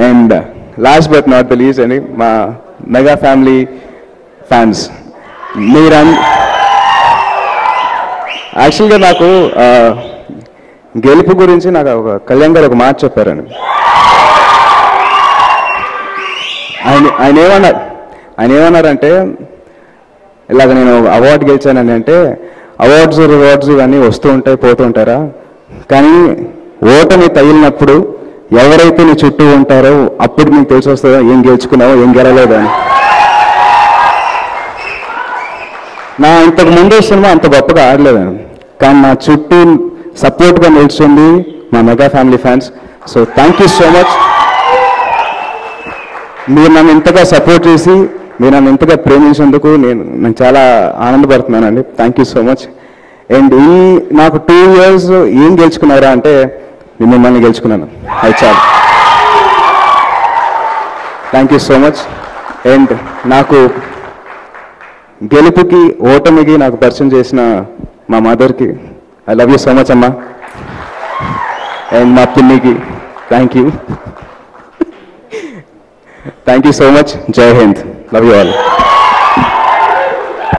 And last but not the least అండి మా mega family fans మీరన్ యాక్చువల్గా నాకు uh, గెలుపు గురించి నాకు ఒక కళ్యాణ్ గారు ఒక మాట చెప్పారండి ఆయన ఆయన ఏమన్నారు? ఆయన ఏమన్నారంటే ఇలాగ నేను అవార్డు గెలిచానని అంటే అవార్డ్స్ రివార్డ్స్ ఇవన్నీ వస్తూ ఉంటాయి పోతూ ఉంటారా? కానీ ఓటమి తగిలినప్పుడు ఎవరైతే నీ చుట్టూ ఉంటారో అప్పుడు నీకు తెలిసి వస్తుందో ఏం గెలుచుకున్నావో ఏం గెలలేదు అని. నా ఇంతకు ముందే సినిమా అంత గొప్పగా ఆడలేదు కానీ నా చుట్టూ సపోర్ట్గా నిల్చుంది మా mega family fans. So thank you so much మీరు నన్ను ఇంతగా సపోర్ట్ చేసి మీరు నన్ను ఇంతగా ప్రేమించినందుకు నేను నేను చాలా ఆనందపడుతున్నానండి. Thank you so much and ఈ నాకు టూ ఇయర్స్ ఏం గెలుచుకున్నారా అంటే నేను మిమ్మల్ని గెలుచుకున్నాను. అది చాలు. Thank you so much and నాకు గెలుపుకి ఓటమికి నాకు పరిచయం చేసిన మా మదర్కి I love you so much అమ్మా. అండ్ మా పిన్నికి thank you thank you so much జై హింద్ లవ్ యూ ఆల్